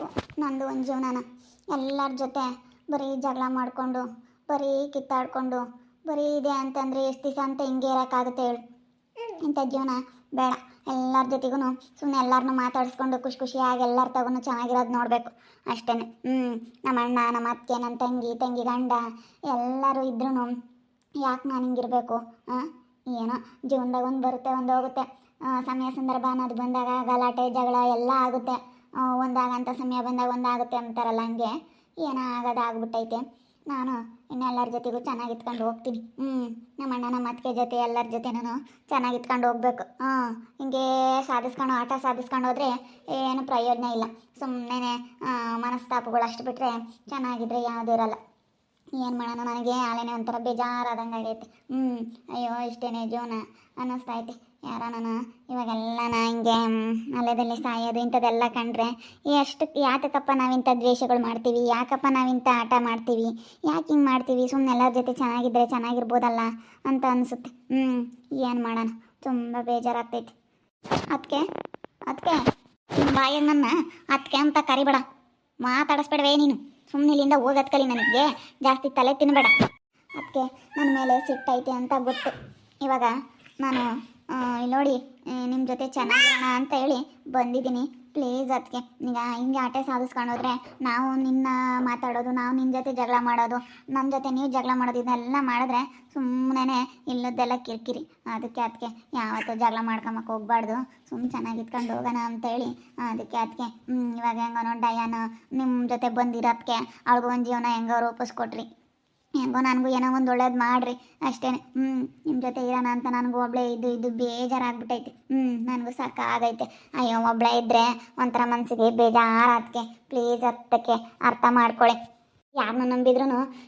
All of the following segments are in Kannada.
ಥು, ನಂದು ಒಂದು ಜೀವನನ. ಎಲ್ಲರ ಜೊತೆ ಬರೀ ಜಗಳ ಮಾಡಿಕೊಂಡು ಬರೀ ಕಿತ್ತಾಡ್ಕೊಂಡು ಬರೀ ಇದೆ ಅಂತಂದರೆ ಎಷ್ಟು ದಿವಸ ಅಂತ ಹಿಂಗೆ ಇರೋಕ್ಕಾಗುತ್ತೆ ಹೇಳು. ಇಂಥ ಜೀವನ ಬೇಡ. ಎಲ್ಲರ ಜೊತೆಗೂ ಸುಮ್ಮನೆ ಎಲ್ಲರನ್ನೂ ಮಾತಾಡಿಸ್ಕೊಂಡು ಖುಷಿ ಖುಷಿಯಾಗಿ ಎಲ್ಲರ ತಗೊಂಡು ಚೆನ್ನಾಗಿರೋದು ನೋಡಬೇಕು. ಅಷ್ಟೇ ಹ್ಞೂ ನಮ್ಮ ಅಣ್ಣ ನಮ್ಮ ಅತ್ತೆ ನನ್ನ ತಂಗಿ ತಂಗಿ ಗಂಡ ಎಲ್ಲರೂ ಇದ್ರೂ ಯಾಕೆ ನಾನು ಹಿಂಗಿರಬೇಕು? ಹಾಂ ಏನೋ ಜೀವನದಾಗ ಒಂದು ಬರುತ್ತೆ ಒಂದು ಹೋಗುತ್ತೆ. ಸಮಯ ಸಂದರ್ಭ ಅನ್ನೋದು ಬಂದಾಗ ಗಲಾಟೆ ಜಗಳ ಎಲ್ಲ ಆಗುತ್ತೆ. ಒಂದಾಗಂಥ ಸಮಯ ಬಂದಾಗ ಒಂದಾಗುತ್ತೆ ಅಂತಾರಲ್ಲ ಹಂಗೆ. ಏನೋ ಆಗೋದು ಆಗ್ಬಿಟ್ಟೈತೆ. ನಾನು ಇನ್ನೆಲ್ಲರ ಜೊತೆಗೂ ಚೆನ್ನಾಗಿ ಇತ್ಕೊಂಡು ಹೋಗ್ತೀನಿ. ಹ್ಞೂ ನಮ್ಮ ಅಣ್ಣ ನಮ್ಮ ಅತ್ತಿಗೆ ಜೊತೆ ಎಲ್ಲರ ಜೊತೆನೂ ಚೆನ್ನಾಗಿ ಇತ್ಕೊಂಡು ಹೋಗ್ಬೇಕು. ಹಾಂ, ಹಿಂಗೆ ಸಾಧಿಸ್ಕೊಂಡು ಆಟ ಸಾಧಿಸ್ಕೊಂಡು ಹೋದರೆ ಏನು ಪ್ರಯೋಜನ ಇಲ್ಲ. ಸುಮ್ಮನೆ ಮನಸ್ತಾಪಗಳು ಅಷ್ಟು ಬಿಟ್ಟರೆ ಚೆನ್ನಾಗಿದ್ರೆ ಯಾವುದೂ ಇರಲ್ಲ. ಏನು ಮಾಡೋಣ, ನನಗೆ ಆಲೆನೇ ಒಂಥರ ಬೇಜಾರಾದಂಗೆ ಆಗೈತೆ. ಹ್ಞೂ ಅಯ್ಯೋ, ಇಷ್ಟೇನೆ ಜೀವನ ಅನ್ನಿಸ್ತಾ ಐತೆ ಯಾರೋ ನಾನು ಇವಾಗೆಲ್ಲ ನಾ ಹಿಂಗೆ ಅಲೆದಲ್ಲಿ ಸಾಯೋದು, ಇಂಥದ್ದೆಲ್ಲ ಕಂಡ್ರೆ ಎಷ್ಟು ಯಾತಕ್ಕಪ್ಪ ನಾವಿಂಥ ದ್ವೇಷಗಳು ಮಾಡ್ತೀವಿ? ಯಾಕಪ್ಪ ನಾವಿಂಥ ಆಟ ಮಾಡ್ತೀವಿ? ಯಾಕೆ ಹಿಂಗೆ ಮಾಡ್ತೀವಿ? ಸುಮ್ಮನೆ ಎಲ್ಲರ ಜೊತೆ ಚೆನ್ನಾಗಿದ್ರೆ ಚೆನ್ನಾಗಿರ್ಬೋದಲ್ಲ ಅಂತ ಅನಿಸುತ್ತೆ. ಹ್ಞೂ ಏನು ಮಾಡೋಣ? ತುಂಬ ಬೇಜಾರಾಗ್ತೈತಿ. ಅದಕ್ಕೆ ಅದಕ್ಕೆ ಬಾಯಾಗ ನನ್ನ ಅದಕ್ಕೆ ಅಂತ ಕರಿಬೇಡ. ಮಾತಾಡಿಸ್ಬೇಡವೇ ನೀನು. ಸುಮ್ಮನೆ ಇಲ್ಲಿಂದ ಹೋಗೋದ್ ಕಲಿ ನನಗೆ. ಜಾಸ್ತಿ ತಲೆ ತಿನ್ನಬೇಡ ಅದಕ್ಕೆ ನನ್ನ ಮೇಲೆ ಸಿಟ್ಟೈತೆ ಅಂತ ಗೊತ್ತು. ಇವಾಗ ನಾನು ನೋಡಿ ನಿಮ್ಮ ಜೊತೆ ಚೆನ್ನಾಗಿರೋಣ ಅಂತ ಹೇಳಿ ಬಂದಿದ್ದೀನಿ. ಪ್ಲೀಸ್ ಅದಕ್ಕೆ ಈಗ ಹಿಂಗೆ ಆಟೆ ಸಾಧಿಸ್ಕೊಂಡು ಹೋದ್ರೆ ನಾವು ನಿನ್ನ ಮಾತಾಡೋದು, ನಾವು ನಿನ್ನ ಜೊತೆ ಜಗಳ ಮಾಡೋದು ನಮ್ಮ ಜೊತೆ ನೀವು ಜಗಳ ಮಾಡೋದು, ಇದೆಲ್ಲ ಮಾಡಿದ್ರೆ ಸುಮ್ಮನೆ ಇಲ್ಲದೆಲ್ಲ ಕಿರಿಕಿರಿ. ಅದಕ್ಕೆ ಅದಕ್ಕೆ ಯಾವತ್ತೂ ಜಗಳ ಮಾಡ್ಕೊಂಬಕ್ಕೆ ಹೋಗ್ಬಾರ್ದು. ಸುಮ್ಮನೆ ಚೆನ್ನಾಗಿ ಇಟ್ಕೊಂಡು ಹೋಗೋಣ ಅಂತೇಳಿ ಅದಕ್ಕೆ ಅದಕ್ಕೆ ಇವಾಗ ಹೆಂಗೋ ಡಯಾನ ನಿಮ್ಮ ಜೊತೆ ಬಂದಿರೋದಕ್ಕೆ ಅವ್ಳಿಗೂ ಒಂದು ಜೀವನ ಹೆಂಗೋ ರೂಪಿಸ್ಕೊಟ್ರಿ. ಹೆಂಗೋ ನನಗೂ ಏನೋ ಒಂದು ಒಳ್ಳೇದು ಮಾಡ್ರಿ. ಅಷ್ಟೇ ಹ್ಞೂ ನಿಮ್ಮ ಜೊತೆ ಇರೋಣ ಅಂತ ನನಗೂ ಒಬ್ಳೆ ಇದು ಇದು ಬೇಜಾರಾಗ್ಬಿಟ್ಟೈತೆ ಹ್ಞೂ ನನಗೂ ಸಾಕಾಗೈತೆ. ಅಯ್ಯೋ, ಒಬ್ಳೆ ಇದ್ದರೆ ಒಂಥರ ಮನಸ್ಸಿಗೆ ಬೇಜಾರಾದಕ್ಕೆ ಪ್ಲೀಸ್ ಅದಕ್ಕೆ ಅರ್ಥ ಮಾಡ್ಕೊಳ್ಳಿ ಯಾರನ್ನ ನಂಬಿದ್ರು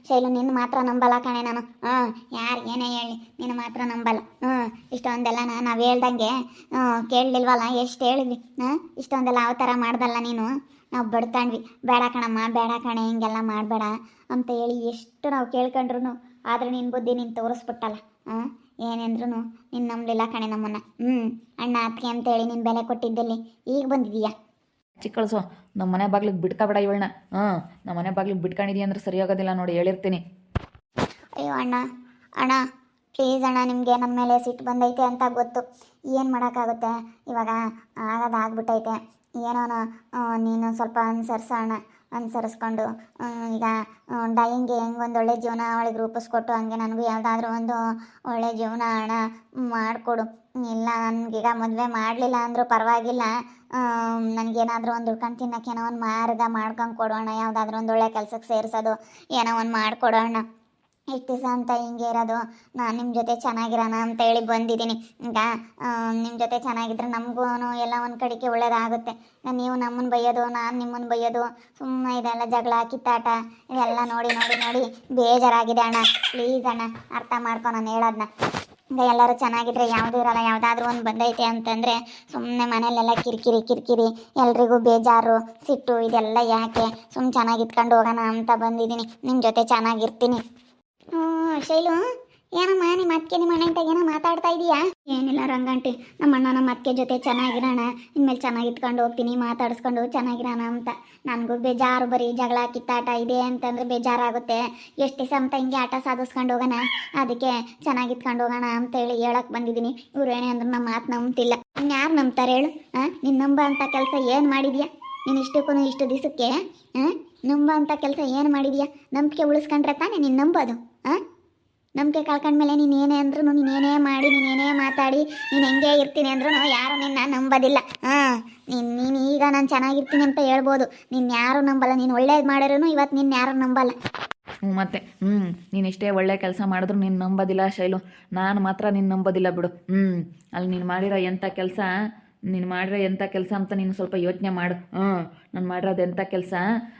ಶೈಲು ನಿನ್ನ ಮಾತ್ರ ನಂಬಲ್ಲ ಕಣೆ ನಾನು. ಹಾಂ, ಯಾರು ಏನೇ ಹೇಳಿ ನಿನ್ನ ಮಾತ್ರ ನಂಬಲ್ಲ. ಹ್ಞೂ ಇಷ್ಟೊಂದೆಲ್ಲ ನಾವು ಹೇಳ್ದಂಗೆ ಹ್ಞೂ ಕೇಳಲಿಲ್ವಲ್ಲ, ಎಷ್ಟು ಹೇಳಿದ್ವಿ. ಹಾಂ, ಇಷ್ಟೊಂದೆಲ್ಲ ಯಾವ ಥರ ಮಾಡ್ದಲ್ಲ ನೀನು? ನಾವು ಬಡ್ತಾಂಡ್ವಿ ಬೇಡ ಕಣಮ್ಮ ಬೇಡ ಕಣೆ ಹಿಂಗೆಲ್ಲ ಮಾಡಬೇಡ ಅಂತ ಹೇಳಿ ಎಷ್ಟು ನಾವು ಕೇಳ್ಕೊಂಡ್ರು ಆದ್ರೆ ನಿನ್ನ ಬುದ್ಧಿ ನೀನು ತೋರಿಸ್ಬಿಟ್ಟಲ್ಲ ಹಾಂ ಏನೆಂದ್ರೂ ನೀನು ನಂಬಲಿಲ್ಲ ಕಣೆ ನಮ್ಮನ್ನು. ಹ್ಞೂ ಅಣ್ಣ ಅತ್ತಿಗೆ ಅಂತೇಳಿ ನಿನ್ನ ಬೆಲೆ ಕೊಟ್ಟಿದ್ದಲ್ಲಿ ಈಗ ಬಂದಿದೀಯಾ? ಚಿಕ್ಕ ಕಳಿಸು ನಮ್ಮ ಮನೆ ಬಾಗ್ಲಿಗೆ ಬಿಟ್ಕೊಬೇಡ ಇವಳನ್ನ ಹಾಂ ನಮ್ಮ ಮನೆ ಬಾಗ್ಲಿಗೆ ಬಿಟ್ಕೊಂಡಿದೀಯ ಅಂದ್ರೆ ಸರಿಯಾಗೋದಿಲ್ಲ ನೋಡಿ ಹೇಳಿರ್ತೀನಿ. ಅಯ್ಯೋ ಅಣ್ಣ ಅಣ್ಣ ಪ್ಲೀಸ್ ಅಣ್ಣ ನಿಮಗೆ ನಮ್ಮ ಮೇಲೆ ಸಿಟ್ಟು ಬಂದೈತೆ ಅಂತ ಗೊತ್ತು. ಏನು ಮಾಡೋಕ್ಕಾಗುತ್ತೆ? ಇವಾಗ ಆಗೋದು ಆಗ್ಬಿಟ್ಟೈತೆ. ಏನೋನ ನೀನು ಸ್ವಲ್ಪ ಅನುಸರಿಸೋಣ, ಅನುಸರಿಸ್ಕೊಂಡು ಈಗ ಡೈಯಿಂಗ್ಗೆ ಹೆಂಗೆ ಒಂದು ಒಳ್ಳೆ ಜೀವನ ಅವಳಿಗೆ ರೂಪಿಸ್ಕೊಟ್ಟು ಹಂಗೆ ನನಗೂ ಯಾವುದಾದ್ರೂ ಒಂದು ಒಳ್ಳೆ ಜೀವನ ಹಣ ಮಾಡಿಕೊಡು. ಇಲ್ಲ ನನಗೀಗ ಮದುವೆ ಮಾಡಲಿಲ್ಲ ಅಂದರೂ ಪರವಾಗಿಲ್ಲ. ನನಗೇನಾದರೂ ಒಂದು ಉಳ್ಕೊಂಡು ತಿನ್ನಕ್ಕೆ ಏನೋ ಒಂದು ಮಾರ್ಗ ಮಾಡ್ಕೊಂಡು ಕೊಡೋಣ ಯಾವುದಾದ್ರೂ ಒಂದು ಒಳ್ಳೆ ಕೆಲಸಕ್ಕೆ ಸೇರಿಸೋದು ಏನೋ ಒಂದು ಮಾಡಿಕೊಡೋಣ ದಿವಸ ಅಂತ ಹಿಂಗೆ ಇರೋದು. ನಾನು ನಿಮ್ಮ ಜೊತೆ ಚೆನ್ನಾಗಿರೋಣ ಅಂತ ಹೇಳಿ ಬಂದಿದ್ದೀನಿ. ಈಗ ನಿಮ್ಮ ಜೊತೆ ಚೆನ್ನಾಗಿದ್ರೆ ನಮಗೂ ಎಲ್ಲ ಒಂದು ಕಡೆಗೆ ಒಳ್ಳೇದಾಗುತ್ತೆ. ನೀವು ನಮ್ಮನ್ನು ಬೈಯೋದು, ನಾನು ನಿಮ್ಮನ್ನು ಬೈಯೋದು ಸುಮ್ಮನೆ ಇದೆಲ್ಲ ಜಗಳ, ಕಿತ್ತಾಟ ಇದೆಲ್ಲ ನೋಡಿ ನೋಡಿ ನೋಡಿ ಬೇಜಾರಾಗಿದೆ ಅಣ್ಣ. ಪ್ಲೀಸ್ ಅಣ್ಣ, ಅರ್ಥ ಮಾಡ್ಕೊ, ನಾನು ಹೇಳೋದನ್ನ ಈಗ ಎಲ್ಲರೂ ಚೆನ್ನಾಗಿದ್ರೆ ಯಾವುದೂ ಇರಲ್ಲ, ಯಾವುದಾದ್ರೂ ಒಂದು ಬಂದೈತೆ ಅಂತಂದರೆ ಸುಮ್ಮನೆ ಮನೇಲೆಲ್ಲ ಕಿರಿಕಿರಿ ಕಿರಿಕಿರಿ, ಎಲ್ರಿಗೂ ಬೇಜಾರು, ಸಿಟ್ಟು, ಇದೆಲ್ಲ ಯಾಕೆ? ಸುಮ್ಮನೆ ಚೆನ್ನಾಗಿ ಇಟ್ಕೊಂಡು ಹೋಗೋಣ ಅಂತ ಬಂದಿದ್ದೀನಿ. ನಿಮ್ಮ ಜೊತೆ ಚೆನ್ನಾಗಿರ್ತೀನಿ. ಶೈಲು, ಏನಮ್ಮ ನಿಮ್ಮ ಅತ್ತಿಗೆ ನಿಮ್ಮ ಅಣ್ಣ ಏನೋ ಮಾತಾಡ್ತಾ ಇದೀಯಾ? ಏನಿಲ್ಲ ರಂಗಂಟಿ ನಮ್ಮ ಅಣ್ಣ ನಮ್ಮ ಅತ್ತಿಗೆ ಜೊತೆ ಚೆನ್ನಾಗಿರೋಣ. ಇನ್ಮೇಲೆ ಚೆನ್ನಾಗಿ ಇಟ್ಕೊಂಡು ಹೋಗ್ತೀನಿ, ಮಾತಾಡಿಸ್ಕೊಂಡು ಚೆನ್ನಾಗಿರೋಣ ಅಂತ. ನನಗೂ ಬೇಜಾರು, ಬರೀ ಜಗಳ, ಕಿತ್ತಾಟ ಇದೆ ಅಂತಂದ್ರೆ ಬೇಜಾರಾಗುತ್ತೆ. ಎಷ್ಟು ದಿವಸ ಅಂತ ಹಿಂಗೆ ಆಟ ಸಾಧಿಸ್ಕೊಂಡು ಹೋಗೋಣ? ಅದಕ್ಕೆ ಚೆನ್ನಾಗಿ ಇಟ್ಕೊಂಡು ಹೋಗೋಣ ಅಂತೇಳಿ ಹೇಳಕ್ಕೆ ಬಂದಿದ್ದೀನಿ. ಇವ್ರು ಏನೇ ಅಂದ್ರೆ ನಮ್ಮ ಮಾತು ನಂಬ್ತಿಲ್ಲ. ಇನ್ಯಾರು ನಂಬ್ತಾರೆ ಹೇಳು? ನಿನ್ನ ನಂಬ ಅಂತ ಕೆಲಸ ಏನು ಮಾಡಿದ್ಯಾ? ನೀನು ಇಷ್ಟಕ್ಕೂ ಇಷ್ಟು ದಿವಸಕ್ಕೆ ಹಾಂ ನಂಬ ಅಂತ ಕೆಲಸ ಏನು ಮಾಡಿದ್ಯಾ? ನಂಬಿಕೆ ಉಳಿಸ್ಕೊಂಡ್ರೆ ತಾನೇ ನೀನು ನಂಬೋದು. ಹಾಂ ನಂಬಿಕೆ ಕಳ್ಕೊಂಡ್ಮೇಲೆ ನೀನು ಏನೇ ಅಂದ್ರೂ ನೀನು ಏನೇ ಮಾಡಿ ನೀನೇನೇ ಮಾತಾಡಿ, ನೀನು ಹೆಂಗೆ ಇರ್ತೀನಿ ಅಂದ್ರೂ ಯಾರು ನಿನ್ನ ನಂಬೋದಿಲ್ಲ. ಹಾಂ ನೀನು ನೀನು ಈಗ ನಾನು ಚೆನ್ನಾಗಿರ್ತೀನಿ ಅಂತ ಹೇಳ್ಬೋದು. ನಿನ್ನ ಯಾರು ನಂಬಲ್ಲ, ನೀನು ಒಳ್ಳೇದು ಮಾಡಿರೂ ಇವತ್ತು ನಿನ್ನ ಯಾರು ನಂಬಲ್ಲ. ಹ್ಞೂ, ಮತ್ತೆ, ಹ್ಞೂ, ನೀನು ಎಷ್ಟೇ ಒಳ್ಳೆ ಕೆಲಸ ಮಾಡಿದ್ರು ನೀನು ನಂಬೋದಿಲ್ಲ ಶೈಲು. ನಾನು ಮಾತ್ರ ನೀನು ನಂಬೋದಿಲ್ಲ ಬಿಡು. ಹ್ಞೂ, ಅಲ್ಲಿ ನೀನು ಮಾಡಿರೋ ಎಂಥ ಕೆಲಸ ನೀನು ಮಾಡಿರೋ ಎಂಥ ಕೆಲಸ ಅಂತ ನೀನು ಸ್ವಲ್ಪ ಯೋಚನೆ ಮಾಡು. ಹ್ಞೂ, ನಾನು ಮಾಡಿರೋದು ಎಂಥ ಕೆಲಸ?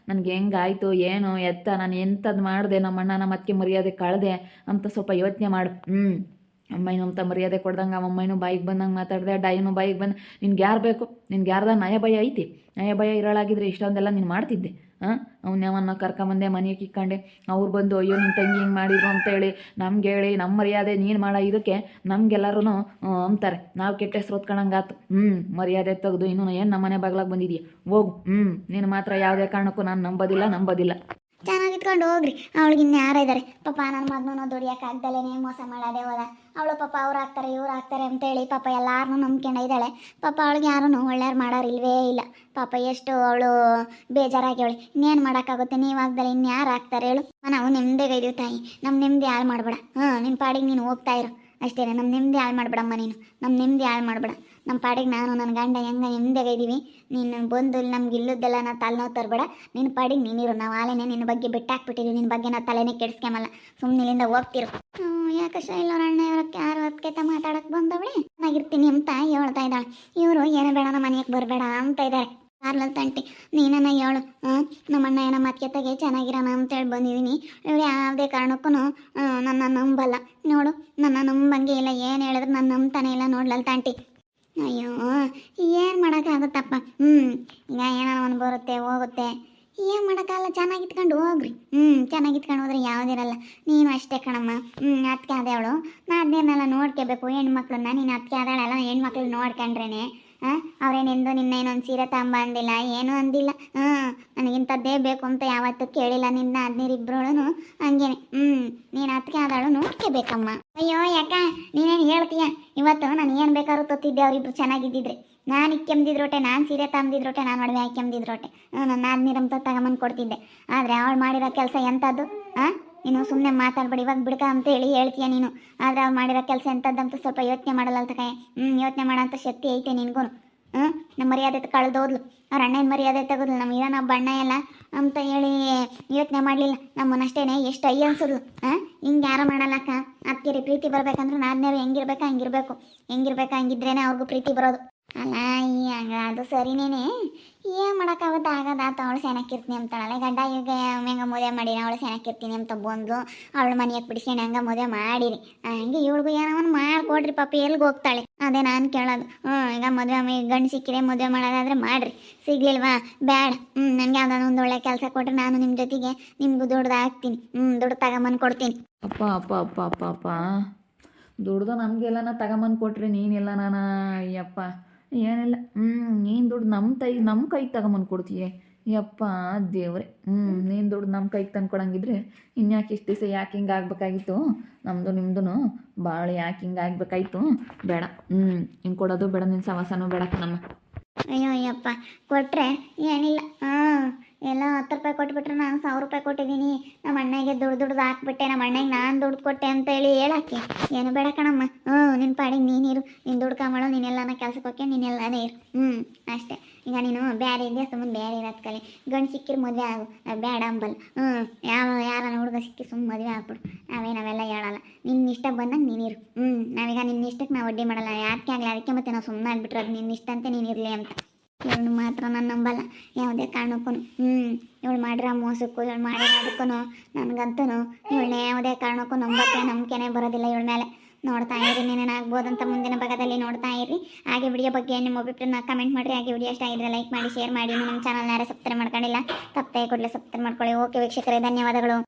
ನನಗೆ ಹೆಂಗಾಯ್ತು ಏನು, ಎತ್ತ, ನಾನು ಎಂಥದ್ದು ಮಾಡಿದೆ ನಮ್ಮ ಅಣ್ಣ ನಮ್ಮ ಅತ್ತಿಗೆ ಮರ್ಯಾದೆ ಕಳೆದೆ ಅಂತ ಸ್ವಲ್ಪ ಯೋಚನೆ ಮಾಡು. ಹ್ಞೂ. ಅಮ್ಮಯ್ಯನು ಅಂತ ಮರ್ಯಾದೆ ಕೊಡ್ದಂಗೆ ಆ ಅಮ್ಮಯ್ಯನು ಬಾಯಿಗೆ ಬಂದಂಗೆ ಮಾತಾಡ್ದೆ ಡಾಯಿನು ಬಾಯಿಗೆ ಬಂದು? ನಿನ್ಗೆ ಯಾರು ಬೇಕು? ನಿನ್ಗೆ ಯಾರ್ದ ನಯ ಭಯ ಐತಿ? ನಯ ಭಯ ಇರೋಳಾಗಿದ್ರೆ ಇಷ್ಟೊಂದೆಲ್ಲ ನೀನು ಮಾಡ್ತಿದ್ದೆ ಹಾಂ ಅವ್ನ ಯಾವನ್ನ ಕರ್ಕೊಂಬಂದೆ, ಮನೆಗೆ ಇಕ್ಕಂಡೆ ಅವ್ರು ಬಂದು, ಅಯ್ಯೋ ನಿನ್ನ ತಂಗಿ ಹಿಂಗೆ ಮಾಡಿದ್ರು ಅಂತೇಳಿ ನಮ್ಗೆ ಹೇಳಿ ನಮ್ಮ ಮರ್ಯಾದೆ ನೀನು ಮಾಡೋ, ಇದಕ್ಕೆ ನಮ್ಗೆಲ್ಲರೂ ಅಂತಾರೆ ನಾವು ಕೆಟ್ಟ ಹೆಸ್ರು ಹೊತ್ಕೊಂಡಂಗಾತು. ಹ್ಞೂ ಮರ್ಯಾದೆ ತೆಗೆದು ಇನ್ನೂ ಏನು ನಮ್ಮ ಮನೆ ಬಾಗ್ಲಾಗ ಬಂದಿದೀಯ? ಹೋಗು. ಹ್ಞೂ ನೀನು ಮಾತ್ರ ಯಾವುದೇ ಕಾರಣಕ್ಕೂ ನಾನು ನಂಬೋದಿಲ್ಲ ನಂಬೋದಿಲ್ಲ. ಚೆನ್ನಾಗಿ ಇಟ್ಕೊಂಡು ಹೋಗ್ರಿ. ಅವಳಿಗೆ ಇನ್ನು ಯಾರ ಇದ್ದಾರೆ ಪಾಪ ನನ್ನ ಮಗನೂ ನೀವು ಮೋಸ ಮಾಡೋದೇ ಹೋದ. ಅವಳು ಪಾಪ ಅವ್ರು ಹಾಕ್ತಾರೆ ಇವ್ರು ಆಗ್ತಾರೆ ಅಂತೇಳಿ ಪಾಪ ಎಲ್ಲಾರನ್ನೂ ನಂಬ್ಕೊಂಡು ಇದ್ದಾಳೆ. ಪಾಪ ಅವಳಿಗೆ ಯಾರೂ ಒಳ್ಳೆಯವ್ರು ಮಾಡೋರು ಇಲ್ವೇ ಇಲ್ಲ. ಪಾಪ ಎಷ್ಟು ಅವಳು ಬೇಜಾರಾಗ್ಯವಳೆ ಇನ್ನೇನು ಮಾಡೋಕ್ಕಾಗುತ್ತೆ? ನೀವು ಆಗ್ದಲೆ ಇನ್ಯಾರು ಹಾಕ್ತಾರೆ ಹೇಳು. ನಾವು ನೆಮ್ಮದಿಗೆ ಇದೀವಿ ತಾಯಿ. ನಮ್ಮ ನೆಮ್ಮದಿ ಹಾಳು ಮಾಡಬೇಡ. ಹಾಂ ನಿನ್ನ ಪಾಡಿಗೆ ನೀನು ಹೋಗ್ತಾ ಇರು. ಅಷ್ಟೇ ನಮ್ಮ ನೆಮ್ಮದಿ ಹಾಳು ಮಾಡ್ಬೇಡಮ್ಮ ನೀನು. ನಮ್ಮ ನೆಮ್ಮದಿ ಹಾಳು ಮಾಡ್ಬೇಡ. ನಮ್ಮ ಪಾಡಿಗೆ ನಾನು ನನ್ನ ಗಂಡ ಹೆಂಗೆ ನೆಮ್ಮದಿಯಾಗ ಇದ್ದೀವಿ. ನೀನು ಬಂದು ನಮ್ಗೆ ಇಲ್ಲದ್ದೆಲ್ಲ ನಾ ತಲೆನೋವು ತರಬೇಡ. ನಿನ್ನ ಪಾಡಿಗೆ ನೀನಿರು ನಾವು ಆಲೇನೆ ನಿನ್ನ ಬಗ್ಗೆ ಬಿಟ್ಟಾಕ್ಬಿಟ್ಟಿದ್ದೀವಿ ನಿನ್ನ ಬಗ್ಗೆ ನಾ ತಲೆನೇ ಕೆಡಿಸ್ಕೊಂಬಲ್ಲ ಸುಮ್ಮನೆ ಇಲ್ಲಿಂದ ಹೋಗ್ತಿರು. ಯಾಕೆ ಶೈಲವ್ರ ಅಣ್ಣ ಇವ್ರಕ್ಕೆ ಯಾರು ಅದಕ್ಕೆ ಮಾತಾಡಕ್ಕೆ ಬಂದವಳೆ? ಚೆನ್ನಾಗಿರ್ತೀನಿ ಅಂತ ಹೇಳ್ತಾ ಇದ್ದಾಳೆ. ಇವರು, ಏನು ಬೇಡ, ನಮ್ಮ ಮನೆಗೆ ಬರಬೇಡ ಅಂತ ಇದ್ದಾರೆ ಕಾರ್ಲಲ್ ತಂಟಿ. ನೀನನ್ನ ಹೇಳು. ನಮ್ಮ ನಮ್ಮಣ್ಣ ಏನೋ ಮಾತ್ಕೆತ್ತಾಗೆ ಚೆನ್ನಾಗಿರೋಣ ಅಂತೇಳಿ ಬಂದಿದ್ದೀನಿ. ಇವ್ರು ಯಾವುದೇ ಕಾರಣಕ್ಕೂ ನನ್ನ ನಂಬಲ್ಲ. ನೋಡು, ನನ್ನ ನಂಬಂಗೆ ಇಲ್ಲ. ಏನು ಹೇಳಿದ್ರು ನಾನು ನಂಬ್ತಾನೆ ಇಲ್ಲ ನೋಡ್ಲಲ್ ತಾಂಟಿ ಅಯ್ಯೋ, ಏನು ಮಾಡೋಕ್ಕಾಗುತ್ತಪ್ಪ? ಹ್ಞೂ ಈಗ ಏನೋ ಒಂದು ಬರುತ್ತೆ, ಹೋಗುತ್ತೆ. ಏನು ಚೆನ್ನಾಗಿ ಇಟ್ಕೊಂಡು ಹೋಗ್ರಿ. ಹ್ಞೂ ಚೆನ್ನಾಗಿ ಇಟ್ಕೊಂಡು ಹೋದ್ರೆ ಯಾವುದಿರಲ್ಲ ನೀನು ಅಷ್ಟೇ ಕಣಮ್ಮ. ಹ್ಞೂ ಅದಕ್ಕೆ ಆದವಳು ನಾ ಅದನ್ನೆಲ್ಲ ನೋಡ್ಕೋಬೇಕು. ಹೆಣ್ಮಕ್ಳನ್ನ. ನೀನು ಅದಕ್ಕೆ ಆದಾಳಲ್ಲ ಹೆಣ್ಮಕ್ಳು ನೋಡ್ಕೊಂಡ್ರೇನೆ. ಅವ್ರೇನೆಂದು ನಿನ್ನ ಏನೊಂದು ಸೀರೆ ತಗೊಂಬ ಅಂದಿಲ್ಲ ಏನೂ ಅಂದಿಲ್ಲ. ಹಾಂ, ನನಗಿಂಥದ್ದೇ ಬೇಕು ಅಂತ ಯಾವತ್ತೂ ಕೇಳಿಲ್ಲ ನಿನ್ನ ಹದಿನೀರಿಬ್ರು ಹಂಗೇನೆ. ಹ್ಞೂ ನೀನು ಅದಕ್ಕೆ ಆದಾಳು ನೋಡ್ಕೋಬೇಕಮ್ಮ ಅಯ್ಯೋ, ಯಾಕ? ನೀನೇನು ಹೇಳ್ತೀಯ? ಇವತ್ತು ನಾನು ಏನು ಬೇಕಾದ್ರೂ ತೊತ್ತಿದ್ದೆ ಅವರಿಬ್ರು ಚೆನ್ನಾಗಿದ್ದಿದ್ರೆ. ನಾನು ಇಕ್ಕೆಂದಿದ್ರೋಟೆ ನಾನು ಸೀರೆ ತಂದಿದ್ರೋಟೆ ನಾನು ಒಡವೆ ಹಾಕ್ಯಂದಿದ್ರೋಟೆ ನನ್ನ ಅಂತ ತಗೊಂಬಂದು ಕೊಡ್ತಿದ್ದೆ. ಆದರೆ ಅವಳು ಮಾಡಿರೋ ಕೆಲಸ ಎಂಥದ್ದು ಹಾಂ? ನೀನು ಸುಮ್ಮನೆ ಮಾತಾಡ್ಬೇಡಿ, ಇವಾಗ ಬಿಡ್ಕ ಅಂತ ಹೇಳಿ ಹೇಳ್ತೀಯ ನೀನು. ಆದ್ರೆ ಅವ್ರು ಮಾಡಿರೋ ಕೆಲಸ ಎಂಥದ್ದಂತ ಸ್ವಲ್ಪ ಯೋಚನೆ ಮಾಡಲ್ಲ ಅಂತ ಕೈ ಹ್ಞೂ ಯೋಚನೆ ಮಾಡೋಂಥ ಶಕ್ತಿ ಐತೆ ನಿನಗೂ ಹ್ಞೂ ನಮ್ಮ ಮರ್ಯಾದೆ ಕಳೆದೋದ್ಲು. ಅವ್ರ ಅಣ್ಣನ ಮರ್ಯಾದೆ ತೆಗೆದ್ಲು ನಮ್ಮ ಇರೋ ಬಣ್ಣ ಎಲ್ಲ ಅಂತ ಹೇಳಿ ಯೋಚನೆ ಮಾಡಲಿಲ್ಲ. ನಮ್ಮನ್ನಷ್ಟೇನೆ ಎಷ್ಟು ಅಯ್ಯ ಅನ್ಸಿದ್ಲು. ಹಾಂ ಹಿಂಗೆ ಯಾರು ಮಾಡಲ್ಲಕ್ಕ ಅದಕ್ಕೆ ಪ್ರೀತಿ ಬರ್ಬೇಕಂದ್ರೆ ನಾದ್ನೇರು ಹೆಂಗಿರ್ಬೇಕಾ, ಹಂಗಿರ್ಬೇಕು. ಹೆಂಗಿರ್ಬೇಕಾ ಹಂಗಿದ್ರೇನೆ ಅವ್ರಿಗೂ ಪ್ರೀತಿ ಬರೋದು. ಅಲ್ಲ, ಈ ಹಂಗ, ಅದು ಸರಿನೇನೆ ಏನು ಮಾಡೋಕ್ಕಾಗುತ್ತೆ ಆಗದಾತ ಅವಳು ಸೆನಕ್ಕಿರ್ತೀನಿ ಅಂತಾಳಲ್ಲ ಗಡ್ಡ ಈಗ ಹೆಂಗ ಮದುವೆ ಮಾಡಿ ಅವಳು ಸೆನಕ್ಕಿರ್ತೀನಿ ಅಂತ ಬಂದು. ಅವಳು ಮನೆಯಾಗ ಬಿಡಿಸ್ಕೊಂಡು ಹೆಂಗೆ ಮದುವೆ ಮಾಡಿರಿ? ಹಂಗೆ ಇವಳಿಗೂ ಏನೋ ಒಂದು ಮಾಡಿಕೊಡ್ರಿ ಪಾಪ. ಎಲ್ಲಿಗೆ ಹೋಗ್ತಾಳೆ? ಅದೇ ನಾನು ಕೇಳೋದು. ಹ್ಞೂ ಈಗ ಮದುವೆ ಗಂಡು ಸಿಕ್ಕಿದೆ ಮದುವೆ ಮಾಡೋದಾದ್ರೆ ಮಾಡಿರಿ. ಸಿಗ್ಲಿಲ್ವಾ? ಬ್ಯಾಡ. ಹ್ಞೂ ನನಗೆ ಯಾವುದಾದ್ರು ಒಂದು ಒಳ್ಳೆ ಕೆಲಸ ಕೊಟ್ಟರೆ ನಾನು ನಿಮ್ಮ ಜೊತೆಗೆ ನಿಮ್ಗೂ ದುಡ್ದು ಹಾಕ್ತೀನಿ ಹ್ಞೂ ದುಡ್ಡು ತಗೊಂಬಂದು ಕೊಡ್ತೀನಿ. ಅಪ್ಪ ಅಪ್ಪ ಅಪ್ಪ ಅಪ್ಪ ಅಪ್ಪ. ದುಡ್ದು ನಮಗೆಲ್ಲನ ತಗೊಂಬಂದು ಕೊಟ್ರಿ ನೀನೆಲ್ಲ ನಾನು ಅಯ್ಯಪ್ಪ. ಏನಿಲ್ಲ. ಹ್ಞೂ ನೀನು ದುಡ್ಡು ನಮ್ಮ ತೈ ನಮ್ಮ ಕೈಗೆ ತಗೊಂಬಂದು ಕೊಡ್ತೀಯೆ. ಯಪ್ಪ, ದೇವ್ರೆ. ಹ್ಞೂ ನೀನು ದುಡ್ಡು ನಮ್ಮ ಕೈಗೆ ತಂದು ಕೊಡಂಗಿದ್ರೆ ಇನ್ಯಾಕೆ ಇಷ್ಟು ದಿವಸ ಯಾಕೆ ಹಿಂಗೆ ಆಗ್ಬೇಕಾಗಿತ್ತು? ನಮ್ಮದು ನಿಮ್ಮದು ಭಾಳ ಯಾಕೆ ಹಿಂಗೆ ಆಗ್ಬೇಕಾಯ್ತು? ಬೇಡ. ಹ್ಞೂ ಹಿಂಗೆ ಕೊಡೋದು ಬೇಡ ನಿನ್ನ ಸವಾಸನೂ ಬೇಡ ನಮ್ಮ ಅಯ್ಯೋ, ಅಯ್ಯಪ್ಪ. ಕೊಟ್ಟರೆ ಏನಿಲ್ಲ. ಹಾಂ ಎಲ್ಲ ಹತ್ತು ರೂಪಾಯಿ ಕೊಟ್ಬಿಟ್ರೆ ನಾನು ಸಾವಿರ ರೂಪಾಯಿ ಕೊಟ್ಟಿದ್ದೀನಿ. ನಮ್ಮ ಅಣ್ಣಗೆ ದುಡ್ಡು ದುಡ್ದು ಹಾಕ್ಬಿಟ್ಟೆ, ನಮ್ಮ ಅಣ್ಣಗೆ ನಾನು ದುಡ್ಡು ಕೊಟ್ಟೆ ಅಂತ ಹೇಳಿ ಹೇಳಕ್ಕೆ. ಏನು ಬೇಡ ಕಣಮ್ಮ. ಹ್ಞೂ ನಿನ್ನ ಪಾಡಿಗೆ ನೀನಿರು ನಿನ್ನ ದುಡ್ಡು ಕಾಮಳು ನೀನೆಲ್ಲನ ಕೆಲ್ಸಕ್ಕೆ ಹೋಗಿ ನೀನೆಲ್ಲನೇ ಇರು. ಹ್ಞೂ, ಅಷ್ಟೇ. ಈಗ ನೀನು ಬೇರೆ ಇದೆಯಾ ಸುಮ್ಮನೆ ಬೇರೆ ಇರೋದು ಕಲಿ. ಗಂಡು ಸಿಕ್ಕಿರು ಮದುವೆ ಆಗು. ಬೇಡ ಅಂಬಲ್. ಹ್ಞೂ, ಯಾವ ಯಾರನ್ನ ಹುಡುಗ ಸಿಕ್ಕಿ ಸುಮ್ಮನೆ ಮದುವೆ ಆಗ್ಬಿಡು. ನಾವೇ, ನಾವೆಲ್ಲ ಹೇಳಲ್ಲ. ನಿನ್ನ ಇಷ್ಟ ಬಂದಂಗೆ ನೀನಿರು ಹ್ಞೂ, ನಾವೀಗ ನಿನ್ನ ಇಷ್ಟಕ್ಕೆ ನಾವು ಒಡ್ಡಿ ಮಾಡಲ್ಲ. ಯಾಕೆ ಆಗಲಿ, ಅದಕ್ಕೆ ಮತ್ತೆ ನಾವು ಸುಮ್ಮನೆ ಆಗ್ಬಿಟ್ರೆ ಅದು ನಿನ್ನ ಇಷ್ಟ ಅಂತ ನೀನು ಇರಲಿ ಅಂತ. ಇವಳು ಮಾತ್ರ ನಾನು ನಂಬಲ್ಲ. ಯಾವುದೇ ಕಾರಣಕ್ಕೂ ಹ್ಞೂ ಇವಳು ಮಾಡಿರೋ ಮೋಸಕ್ಕೂ, ಇವಳು ಮಾಡಿರೋ ಅದಕ್ಕೂ ನನಗಂತೂ ಇವಳನ್ನ ಯಾವುದೇ ಕಾರಣಕ್ಕೂ ನಂಬಕ್ಕೆ, ನಂಬಿಕೆನೇ ಬರೋದಿಲ್ಲ ಇವಳ ಮೇಲೆ. ನೋಡ್ತಾ ಇರಿ ಅಂತ ಮುಂದಿನ ಭಾಗದಲ್ಲಿ ನೋಡ್ತಾ ಇರಿ. ಹಾಗೆ ವಿಡಿಯೋ ಬಗ್ಗೆ ನಿಮ್ಮ ಅಭಿಪ್ರಾಯನ ಕಮೆಂಟ್ ಮಾಡಿರಿ. ಹಾಗೆ ವಿಡಿಯೋ ಇಷ್ಟ ಆಗಿದ್ರೆ ಲೈಕ್ ಮಾಡಿ ಶೇರ್ ಮಾಡಿ. ನಮ್ಮ ಚಾನಲ್ನ ಯಾರೇ ಸಬ್ಸ್ಕ್ರೈಬ್ ಮಾಡ್ಕೊಂಡಿಲ್ಲ ತಪ್ಪೇ ಕೂಡಲೇ ಸಬ್ಸ್ಕ್ರೈಬ್ ಮಾಡ್ಕೊಳ್ಳಿ. ಓಕೆ ವೀಕ್ಷಕರೇ, ಧನ್ಯವಾದಗಳು.